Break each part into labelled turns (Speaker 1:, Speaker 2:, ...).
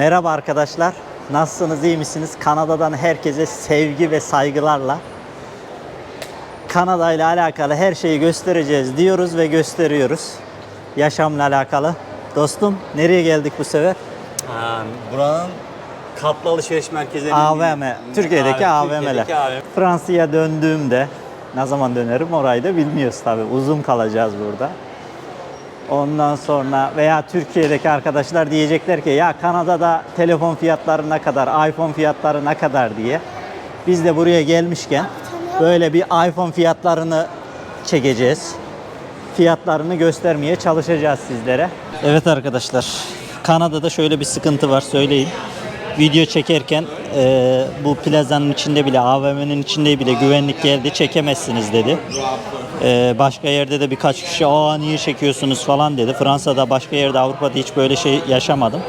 Speaker 1: Merhaba arkadaşlar. Nasılsınız, iyi misiniz? Kanada'dan herkese sevgi ve saygılarla Kanada ile alakalı her şeyi göstereceğiz diyoruz ve gösteriyoruz. Yaşamla alakalı. Dostum nereye geldik bu sefer?
Speaker 2: Ha, buranın katlı alışveriş merkezleri.
Speaker 1: AVM. Türkiye'deki AVM'ler. Fransa'ya döndüğümde ne zaman dönerim orayı da bilmiyoruz tabii. Uzun kalacağız burada. Ondan sonra veya Türkiye'deki arkadaşlar diyecekler ki ya Kanada'da telefon fiyatları ne kadar, iPhone fiyatları ne kadar diye. Biz de buraya gelmişken böyle bir iPhone fiyatlarını çekeceğiz. Fiyatlarını göstermeye çalışacağız sizlere. Evet arkadaşlar, Kanada'da şöyle bir sıkıntı var söyleyeyim. Video çekerken e, bu plazanın içinde bile, AVM'nin içinde bile güvenlik geldi çekemezsiniz dedi. E, başka yerde de birkaç kişi aa niye çekiyorsunuz falan dedi. Fransa'da başka yerde Avrupa'da hiç böyle şey yaşamadım.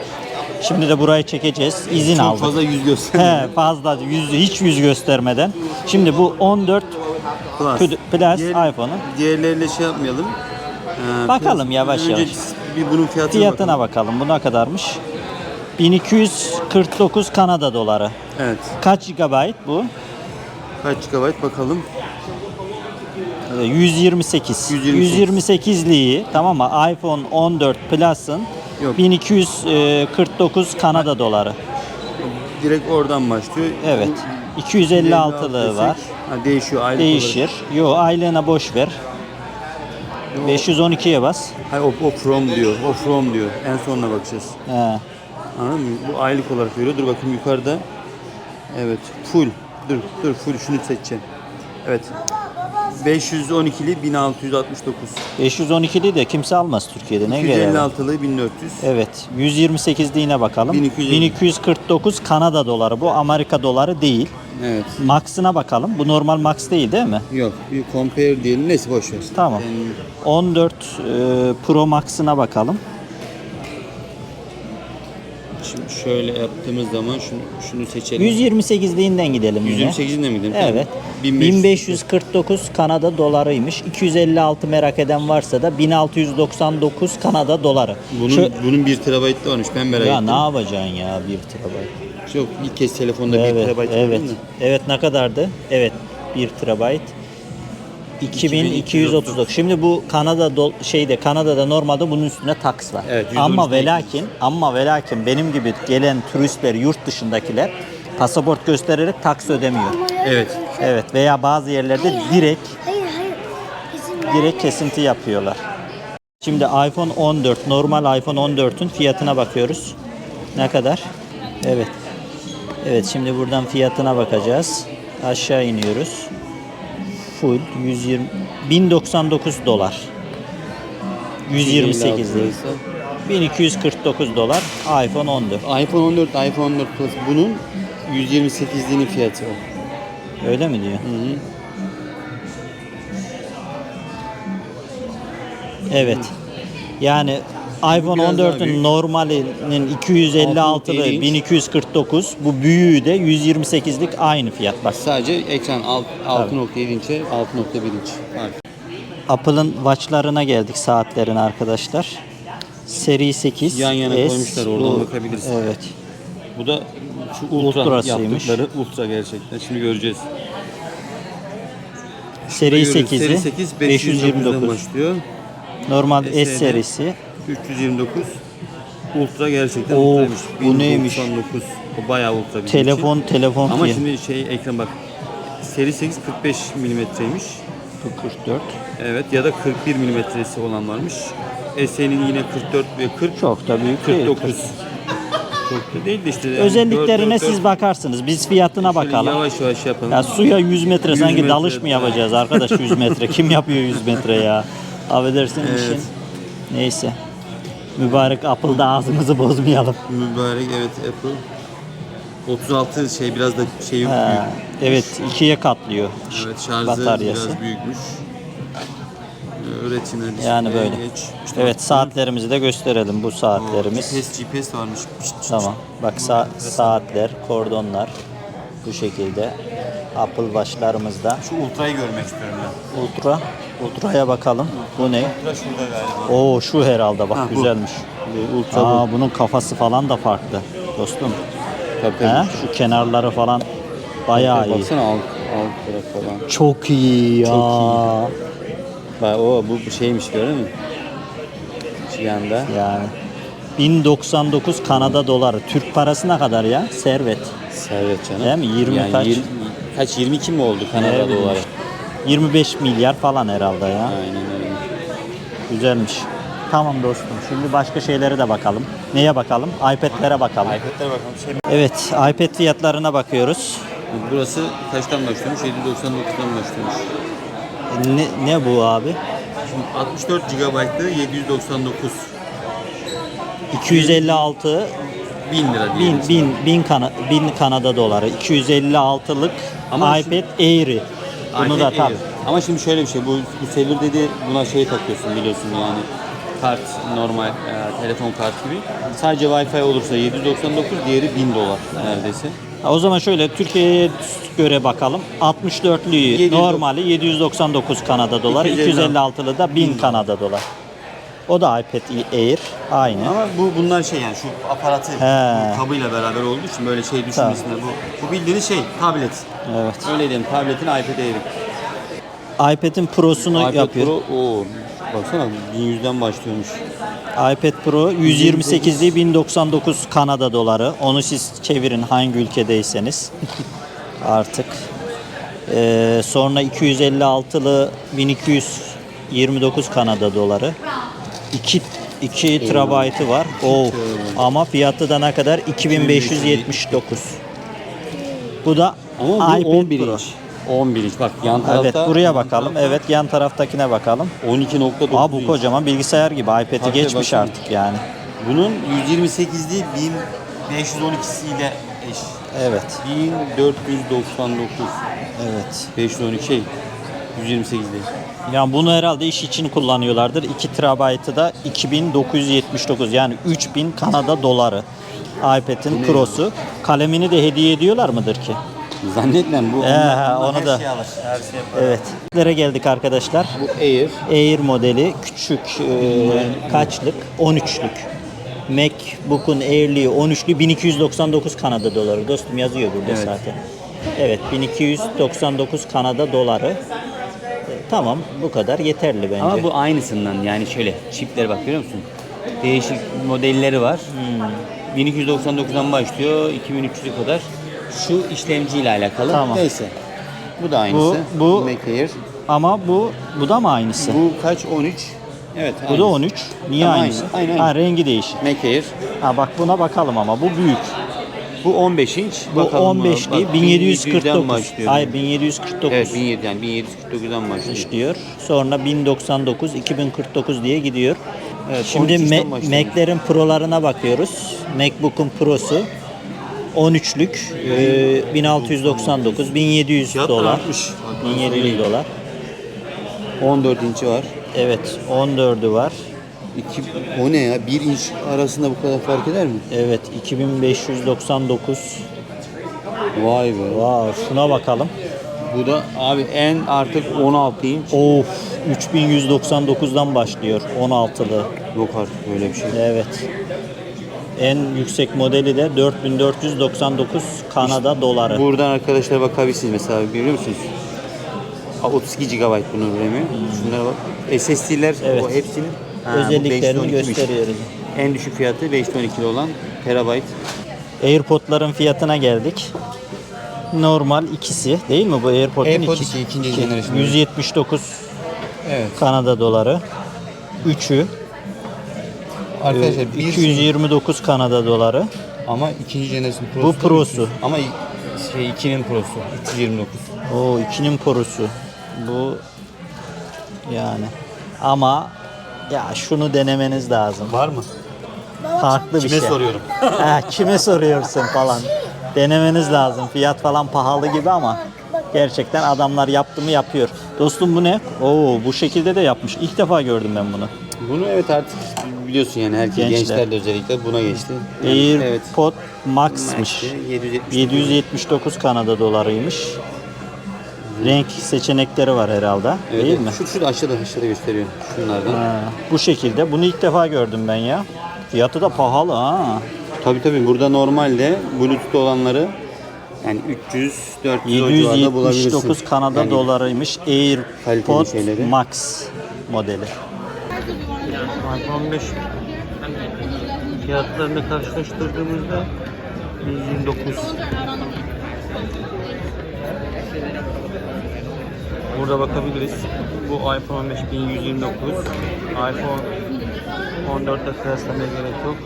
Speaker 1: Şimdi de burayı çekeceğiz. İzin
Speaker 2: Çok
Speaker 1: aldık.
Speaker 2: fazla yüz göstermiyor.
Speaker 1: He, fazla yüz, hiç yüz göstermeden. Şimdi bu 14
Speaker 2: Plus.
Speaker 1: Plus, Plus
Speaker 2: Diğer-
Speaker 1: iPhone'u.
Speaker 2: Diğerleriyle şey yapmayalım. Ee,
Speaker 1: Bakalım
Speaker 2: fiyat-
Speaker 1: yavaş yavaş.
Speaker 2: Bir bunun fiyatına,
Speaker 1: Fiyatına
Speaker 2: bakalım.
Speaker 1: bakalım. Bu ne kadarmış? 1249 Kanada doları.
Speaker 2: Evet.
Speaker 1: Kaç GB bu?
Speaker 2: Kaç GB bakalım.
Speaker 1: Ee, 128.
Speaker 2: 128.
Speaker 1: 128'liği tamam mı? iPhone 14 Plus'ın
Speaker 2: Yok.
Speaker 1: 1249 Kanada doları.
Speaker 2: Direkt oradan başlıyor.
Speaker 1: Evet.
Speaker 2: Bu-
Speaker 1: 256'lığı var.
Speaker 2: Ha, değişiyor. Aylık
Speaker 1: Değişir. Yo aylığına boş ver. 512'ye bas.
Speaker 2: Olarak. Hayır, o, o from diyor. O from diyor. En sonuna bakacağız.
Speaker 1: He.
Speaker 2: Anladın mı? Bu aylık olarak veriyor. Dur bakayım yukarıda. Evet. Full. Dur dur full şunu seçeceğim. Evet. 512'li 1669.
Speaker 1: 512'li de kimse almaz Türkiye'de. Ne gerek var?
Speaker 2: 256'lı 1400.
Speaker 1: Evet. 128'liğine bakalım.
Speaker 2: 1250.
Speaker 1: 1249 Kanada doları. Bu Amerika doları değil.
Speaker 2: Evet.
Speaker 1: Max'ına bakalım. Bu normal Max değil değil mi?
Speaker 2: Yok. Bir compare diyelim. Neyse boş ver.
Speaker 1: Tamam.
Speaker 2: Yani
Speaker 1: 14 e, Pro Max'ına bakalım.
Speaker 2: Şöyle yaptığımız zaman şunu şunu seçelim.
Speaker 1: 128'liğinden gidelim yine.
Speaker 2: 128'inde mi gidelim?
Speaker 1: Evet.
Speaker 2: Tamam. 1500.
Speaker 1: 1549 Kanada dolarıymış. 256 merak eden varsa da 1699 Kanada doları.
Speaker 2: Bunun
Speaker 1: Şu-
Speaker 2: bunun 1 TB varmış. Ben merak
Speaker 1: ya
Speaker 2: ettim.
Speaker 1: ne yapacaksın ya 1 TB?
Speaker 2: Yok ilk kez telefonda 1
Speaker 1: Evet,
Speaker 2: TB
Speaker 1: evet. Evet ne kadardı? Evet 1 TB. 2239. Şimdi bu Kanada dol- şeyde Kanada'da normalde bunun üstüne taks var.
Speaker 2: Evet,
Speaker 1: ama
Speaker 2: %13
Speaker 1: ve lakin ama ve lakin benim gibi gelen turistler yurt dışındakiler pasaport göstererek taks ödemiyor.
Speaker 2: Evet.
Speaker 1: Evet veya bazı yerlerde direkt
Speaker 3: Hayır hayır.
Speaker 1: Direkt kesinti yapıyorlar. Şimdi iPhone 14 normal iPhone 14'ün fiyatına bakıyoruz. Ne kadar? Evet. Evet şimdi buradan fiyatına bakacağız. Aşağı iniyoruz. Full 120 1099 dolar. 128 lira. 1249 dolar iPhone 14.
Speaker 2: iPhone 14, iPhone 14 Plus bunun 128'liğinin fiyatı o.
Speaker 1: Öyle mi diyor? Evet. Yani iPhone
Speaker 2: biraz daha
Speaker 1: 14'ün
Speaker 2: büyük.
Speaker 1: normalinin 256'lı
Speaker 2: 6.7 inç.
Speaker 1: 1249. Bu büyüğü de 128'lik aynı fiyat. Bak
Speaker 2: Sadece ekran alt- 6.7 inçe 6.1 inç. Fark.
Speaker 1: Apple'ın watchlarına geldik saatlerine arkadaşlar. Seri 8
Speaker 2: Yan yana koymuşlar, oradan
Speaker 1: bu-
Speaker 2: bakabiliriz.
Speaker 1: Evet.
Speaker 2: Bu da şu ultra
Speaker 1: Ultrasıymış.
Speaker 2: yaptıkları ultra gerçekten. Şimdi göreceğiz.
Speaker 1: Seri
Speaker 2: Görüyoruz.
Speaker 1: 8'i
Speaker 2: Seri 8 529'dan
Speaker 1: 529.
Speaker 2: başlıyor.
Speaker 1: Normal S
Speaker 2: SR'de
Speaker 1: serisi
Speaker 2: 329. Ultra gerçekten
Speaker 1: Of,
Speaker 2: ultraymış.
Speaker 1: bu neymiş?
Speaker 2: 1099. Bu bayağı ultra bizim
Speaker 1: telefon
Speaker 2: için.
Speaker 1: telefon
Speaker 2: Ama
Speaker 1: fiyatı.
Speaker 2: şimdi şey ekran bak. Seri 8 45 milimetreymiş.
Speaker 1: Bu 44.
Speaker 2: Evet ya da 41 milimetresi olan varmış. SE'nin yine 44 ve 40
Speaker 1: Çok da büyük değil.
Speaker 2: 49. Çok da değil de işte. yani
Speaker 1: Özelliklerine
Speaker 2: dört- dört-
Speaker 1: siz bakarsınız. Biz fiyatına
Speaker 2: Şöyle
Speaker 1: bakalım.
Speaker 2: Yavaş yavaş yapalım.
Speaker 1: Ya suya 100 metre
Speaker 2: 100
Speaker 1: sanki
Speaker 2: metre,
Speaker 1: dalış mı yapacağız arkadaş 100 metre? Kim yapıyor 100 metre ya? Affedersin
Speaker 2: Evet.
Speaker 1: işin. Neyse. Mübarek Apple'da ağzımızı bozmayalım.
Speaker 2: Mübarek evet Apple. 36 şey biraz da şey
Speaker 1: Ha,
Speaker 2: büyük.
Speaker 1: evet ikiye katlıyor
Speaker 2: Evet şarjı
Speaker 1: bataryası.
Speaker 2: biraz büyükmüş. Ee, Retina display
Speaker 1: Yani böyle.
Speaker 2: geç. İşte
Speaker 1: Evet saatlerimizi de gösterelim bu
Speaker 2: o
Speaker 1: saatlerimiz.
Speaker 2: GPS, GPS varmış. Pişt, pişt,
Speaker 1: Tamam. Bak sa- saatler, kordonlar bu şekilde. Apple Watch'larımızda.
Speaker 2: Şu ultrayı görmek istiyorum ben.
Speaker 1: Ultra. Ultra'ya bakalım. Bu ne?
Speaker 2: Ultra şurada galiba.
Speaker 1: Oo şu herhalde bak
Speaker 2: Ha, bu.
Speaker 1: güzelmiş.
Speaker 2: Bu ultra bu.
Speaker 1: Aa bunun kafası falan da farklı dostum.
Speaker 2: Tabii.
Speaker 1: He? Şu kenarları falan bayağı iyi.
Speaker 2: Baksana alt, alt taraf falan.
Speaker 1: Çok iyi ya.
Speaker 2: Bak o bu, bu şeymiş gördün mü? Şu yanda.
Speaker 1: Yani 1099 Kanada doları. Türk parası ne kadar ya? Servet.
Speaker 2: Servet canım.
Speaker 1: Değil mi? 20 kaç?
Speaker 2: Kaç 22 mi oldu Kanada
Speaker 1: bileyim
Speaker 2: doları?
Speaker 1: işte. 25 milyar falan herhalde ya.
Speaker 2: Aynen öyle.
Speaker 1: Güzelmiş. Tamam dostum. Şimdi başka şeylere de bakalım. Neye bakalım? iPad'lere bakalım.
Speaker 2: iPad'lere bakalım. Şey,
Speaker 1: Evet, iPad fiyatlarına bakıyoruz.
Speaker 2: burası kaçtan başlamış? 799'dan başlamış.
Speaker 1: Ne, ne bu abi?
Speaker 2: Şimdi 64 GB'lı 799
Speaker 1: 256
Speaker 2: 1000 lira diyelim.
Speaker 1: bin bin bin kana, bin Kanada doları. 256'lık
Speaker 2: Ama
Speaker 1: iPad Air'i. Bunu da.
Speaker 2: Air. Ama şimdi şöyle bir şey, bu, bu Seller dedi buna şey takıyorsun biliyorsun yani kart normal e, telefon kart gibi. Sadece Wi-Fi olursa 799, diğeri 1000 dolar neredeyse.
Speaker 1: O zaman şöyle Türkiye'ye göre bakalım. 64'lüyü
Speaker 2: 700
Speaker 1: normali 799 Kanada doları,
Speaker 2: 256
Speaker 1: 256'lı da 1000 Kanada dolar. O da iPad Air aynı.
Speaker 2: Ama bu bunlar şey yani şu aparatı
Speaker 1: He.
Speaker 2: kabıyla beraber olduğu için böyle şey düşünmesine bu. Bu bildiğiniz şey tablet.
Speaker 1: Evet.
Speaker 2: Öyle diyelim tabletin iPad Air'i.
Speaker 1: iPad'in Pro'sunu
Speaker 2: iPad
Speaker 1: yapıyor.
Speaker 2: Pro o baksana 1100'den başlıyormuş.
Speaker 1: iPad Pro 128'li 1099 Kanada doları. Onu siz çevirin hangi ülkedeyseniz artık. Ee, sonra 256'lı 1229 Kanada doları. 2 2 terabaytı var. Oh. Ama fiyatı da ne kadar? 2579. Bu da
Speaker 2: Ama bu
Speaker 1: iPad
Speaker 2: 11
Speaker 1: Pro.
Speaker 2: inç. 11 inç bak yan tarafta.
Speaker 1: Evet buraya bakalım. Evet yan taraftakine bakalım.
Speaker 2: 12.9
Speaker 1: Aa bu
Speaker 2: inç.
Speaker 1: kocaman bilgisayar gibi. iPad'i
Speaker 2: Tabii,
Speaker 1: geçmiş
Speaker 2: baksana.
Speaker 1: artık yani.
Speaker 2: Bunun 128'li 1512'siyle eş.
Speaker 1: Evet.
Speaker 2: 1499.
Speaker 1: Evet.
Speaker 2: 512 şey. 128'li.
Speaker 1: Yani bunu herhalde iş için kullanıyorlardır. 2 terabaytı da 2979 yani 3000 Kanada doları. iPad'in Pro'su. Kalemini de hediye ediyorlar mıdır ki?
Speaker 2: Zannetmem bu.
Speaker 1: Ee, onu
Speaker 2: her
Speaker 1: da.
Speaker 2: şeyi alır, her şey yapar.
Speaker 1: Evet. Nereye geldik arkadaşlar?
Speaker 2: Bu Air.
Speaker 1: Air modeli küçük e, kaçlık? 13'lük. MacBook'un Air'liği 13'lü 1299 Kanada doları. Dostum yazıyor burada
Speaker 2: Evet.
Speaker 1: zaten. Evet 1299 Kanada doları. Tamam bu kadar yeterli bence.
Speaker 2: Ama bu aynısından yani şöyle çipleri bak görüyor musun? Değişik modelleri var.
Speaker 1: Hmm.
Speaker 2: 1299'dan başlıyor 2300'e kadar. Şu işlemciyle alakalı.
Speaker 1: Tamam.
Speaker 2: Neyse. Bu da aynısı.
Speaker 1: bu-
Speaker 2: Mac Air.
Speaker 1: Ama bu bu da mı aynısı? Bu,
Speaker 2: Bu kaç? 13. Evet.
Speaker 1: da
Speaker 2: aynısı.
Speaker 1: 13. Niye
Speaker 2: Tamam,
Speaker 1: aynısı?
Speaker 2: aynı, aynı,
Speaker 1: Ha rengi değişik.
Speaker 2: Mac Air.
Speaker 1: Ha bak buna bakalım ama bu büyük.
Speaker 2: Bu 15 inç.
Speaker 1: Bu
Speaker 2: Bakalım buna.
Speaker 1: 15'li
Speaker 2: Bak,
Speaker 1: 1749.
Speaker 2: başlıyor.
Speaker 1: Hayır 1749
Speaker 2: Evet 1700 yani 1749'dan başlıyor.
Speaker 1: diyor. Sonra 1099, 2049 diye gidiyor.
Speaker 2: Evet,
Speaker 1: Şimdi
Speaker 2: 13
Speaker 1: Ma-
Speaker 2: işten başlamış.
Speaker 1: Mac'lerin Pro'larına bakıyoruz. MacBook'un Pro'su 13'lük e, 1699, 1700
Speaker 2: Fiyatlar
Speaker 1: dolar.
Speaker 2: artmış.
Speaker 1: 1700 dolar.
Speaker 2: 14 inçi var.
Speaker 1: Evet 14'ü var.
Speaker 2: İki, o ne ya? 1 inç arasında bu kadar fark eder mi?
Speaker 1: Evet 2599.
Speaker 2: Vay be.
Speaker 1: Wow, şuna bakalım.
Speaker 2: Bu da abi en artık 16 inç.
Speaker 1: Of 3199'dan başlıyor 16'lı.
Speaker 2: Yok artık böyle bir şey.
Speaker 1: Evet. En yüksek modeli de 4499 Kanada doları.
Speaker 2: Buradan arkadaşlar bakabilirsiniz mesela görüyor musunuz? Ha, 32 GB bunun RAM'i. Şunlara bak. SSD'ler
Speaker 1: Evet.
Speaker 2: o hepsinin Ha, bu
Speaker 1: Özelliklerini
Speaker 2: 512'miş.
Speaker 1: gösteriyoruz.
Speaker 2: En düşük fiyatı 512 olan terabayt.
Speaker 1: AirPod'ların fiyatına geldik. Normal ikisi değil mi bu AirPod'un
Speaker 2: AirPod
Speaker 1: ikisi?
Speaker 2: iki, ikinci
Speaker 1: İki.
Speaker 2: jenerasyon.
Speaker 1: 179
Speaker 2: Evet.
Speaker 1: Kanada doları. Üçü
Speaker 2: Arkadaşlar
Speaker 1: e,
Speaker 2: bir
Speaker 1: 229 Kanada doları.
Speaker 2: ama ikinci jenerasyon Pro'su.
Speaker 1: Bu
Speaker 2: da
Speaker 1: Pro'su.
Speaker 2: 300. Ama i- şey 2'nin Pro'su 329.
Speaker 1: O ikinin porusu. Bu yani ama ya şunu denemeniz lazım.
Speaker 2: Var mı?
Speaker 1: Farklı bir
Speaker 2: Kime
Speaker 1: şey.
Speaker 2: soruyorum?
Speaker 1: Ha, kime soruyorsun falan. Denemeniz lazım. Fiyat falan pahalı gibi ama gerçekten adamlar yaptı mı yapıyor. Dostum bu ne? Oo bu şekilde de yapmış. İlk defa gördüm ben bunu.
Speaker 2: Bunu evet artık biliyorsun yani herkes
Speaker 1: Gençler.
Speaker 2: gençler, de özellikle buna geçti. Yani evet.
Speaker 1: AirPod Max'mış.
Speaker 2: 770.
Speaker 1: 779 Kanada dolarıymış. Renk seçenekleri var herhalde.
Speaker 2: Evet,
Speaker 1: değil
Speaker 2: evet.
Speaker 1: mi?
Speaker 2: Şu, şu da aşağıda aşağıda gösteriyor şunlardan.
Speaker 1: Ha, bu şekilde. Bunu ilk defa gördüm ben ya. Fiyatı da pahalı ha.
Speaker 2: Tabii tabii burada normalde Bluetooth olanları yani 300 400 o civarında bulabilirsin.
Speaker 1: 779 Kanada
Speaker 2: Yani
Speaker 1: dolarıymış AirPod
Speaker 2: kaliteli şeyleri.
Speaker 1: Max modeli.
Speaker 2: iPhone 15 fiyatlarını karşılaştırdığımızda 129. Burada bakabiliriz. Bu iPhone 15 1129. iPhone 14 ile kıyaslamaya gerek yok.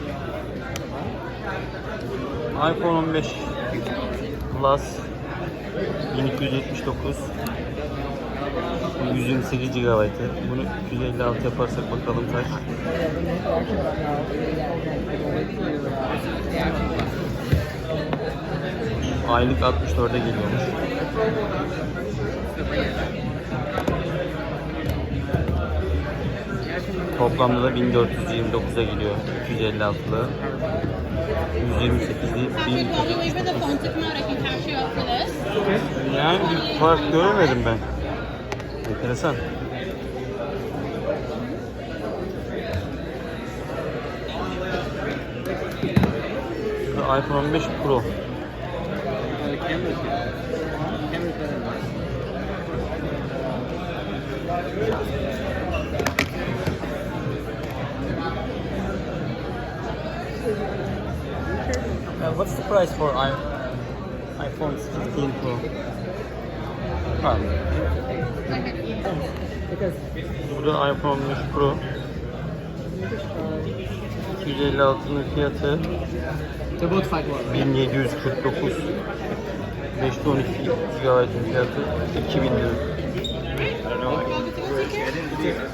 Speaker 2: iPhone 15 Plus 1279 bu 128 GB. Bunu 256 yaparsak bakalım kaç. Aylık 64'e geliyormuş.
Speaker 4: Out, I can cash you up for this.
Speaker 2: Yani bir fark göremedim ben. Enteresan. İPhone 15 Pro. Uh, what's the price for i- iPhone 15 Pro? Ha. Burada iPhone 15 Pro 256'nın fiyatı 1749 5'te 12 GB'ın fiyatı 2000 lira.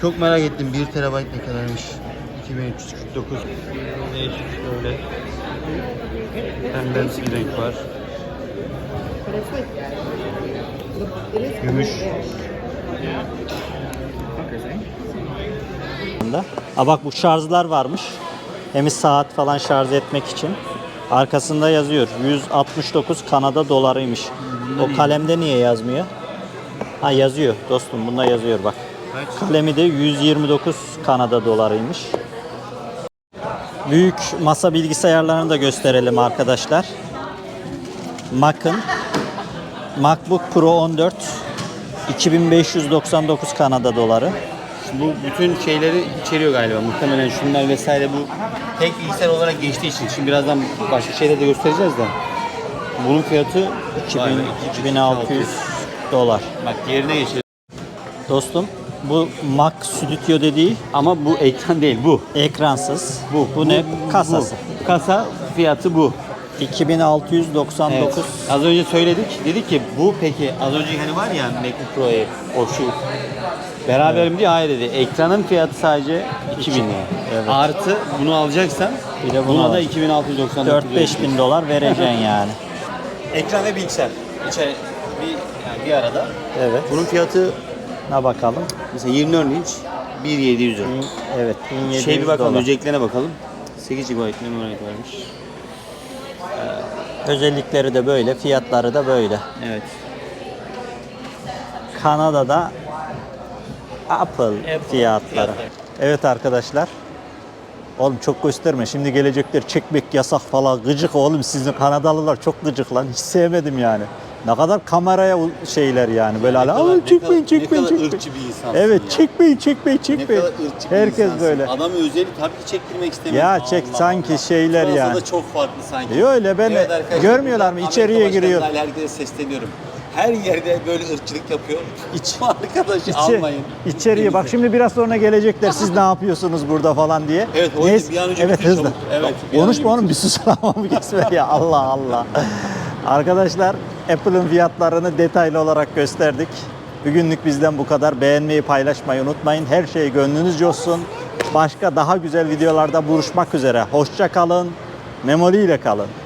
Speaker 2: Çok merak ettim 1 TB ne kadarmış? 2349 Değişik böyle Pembe bir renk var Gümüş.
Speaker 1: Aa bak bu şarjlar varmış. Hem saat falan şarj etmek için. Arkasında yazıyor. 169 Kanada dolarıymış. O kalemde niye yazmıyor? Ha yazıyor dostum. Bunda yazıyor bak.
Speaker 2: Kaç?
Speaker 1: Kalemi de 129 Kanada dolarıymış. Büyük masa bilgisayarlarını da gösterelim arkadaşlar. Mac'ın MacBook Pro 14 2599 Kanada doları.
Speaker 2: Bu bütün şeyleri içeriyor galiba. Muhtemelen şunlar vesaire bu tek bilgisayar olarak geçtiği için. Şimdi birazdan başka şeyler de göstereceğiz de. Bunun fiyatı
Speaker 1: 2000, 2600 dolar.
Speaker 2: Bak yerine geçelim.
Speaker 1: Dostum bu Mac Studio dediği
Speaker 2: Ama bu ekran değil bu.
Speaker 1: ekransız.
Speaker 2: Bu.
Speaker 1: Bu, ne? Kasası.
Speaker 2: bu. Kasa fiyatı bu.
Speaker 1: 2699.
Speaker 2: Evet. Az önce söyledik. Dedik ki bu peki az önce hani var ya MacBook Pro'ya o şu Beraber mi diye hayır dedi. Ekranın fiyatı sadece 2000 lira.
Speaker 1: Evet.
Speaker 2: Artı bunu alacaksan
Speaker 1: Bir de bunu
Speaker 2: buna da
Speaker 1: alacaksın.
Speaker 2: 2699
Speaker 1: 4-5 bin dolar vereceksin yani.
Speaker 2: Ekran ve bilgisayar. İçeri bir, yani bir arada.
Speaker 1: Evet.
Speaker 2: Bunun fiyatı
Speaker 1: Ne bakalım?
Speaker 2: mesela 24 inç 1700 lira.
Speaker 1: Bin- Evet 1700
Speaker 2: Şey bir bakalım,
Speaker 1: dolar.
Speaker 2: özelliklerine bakalım. 8 GB memory varmış.
Speaker 1: Özellikleri de böyle, fiyatları da böyle.
Speaker 2: Evet.
Speaker 1: Kanada'da Apple, fiyatları.
Speaker 2: fiyatları.
Speaker 1: Evet arkadaşlar. Oğlum çok gösterme. Şimdi gelecekler çekmek yasak falan. Gıcık oğlum sizin Kanadalılar çok gıcık lan. Hiç sevmedim yani. Ne kadar kameraya şeyler yani. Böyle hala "Aa, çekmeyin çekmeyin
Speaker 2: ne kadar ırkçı bir insansın
Speaker 1: Evet
Speaker 2: ya.
Speaker 1: çekmeyin çekmeyin
Speaker 2: Ne
Speaker 1: çekmeyin.
Speaker 2: kadar ırkçı bir
Speaker 1: Herkes
Speaker 2: insansın.
Speaker 1: böyle.
Speaker 2: Adam özeli tabii ki çektirmek istemiyor.
Speaker 1: Ya çek sanki şeyler
Speaker 2: Fransa'da
Speaker 1: yani.
Speaker 2: çok farklı sanki.
Speaker 1: E öyle, ben-
Speaker 2: Evet arkadaşlar,
Speaker 1: görmüyorlar mı? İçeriye giriyor.
Speaker 2: Herkese sesleniyorum. Her yerde böyle ırkçılık yapıyor.
Speaker 1: İç-
Speaker 2: Bu arkadaşı
Speaker 1: İçe-
Speaker 2: almayın.
Speaker 1: içeriye bak şimdi biraz sonra gelecekler siz ne yapıyorsunuz burada falan diye.
Speaker 2: Evet, o yüzden bir an önce
Speaker 1: evet hızlı.
Speaker 2: Evet, bir
Speaker 1: Konuşma oğlum bir sus ama kesme ya Allah Allah. Arkadaşlar Apple'ın fiyatlarını detaylı olarak gösterdik. Bugünlük bizden bu kadar. Beğenmeyi paylaşmayı unutmayın. Her şey gönlünüzce olsun. Başka daha güzel videolarda buluşmak üzere. Hoşça kalın. Memoli ile kalın.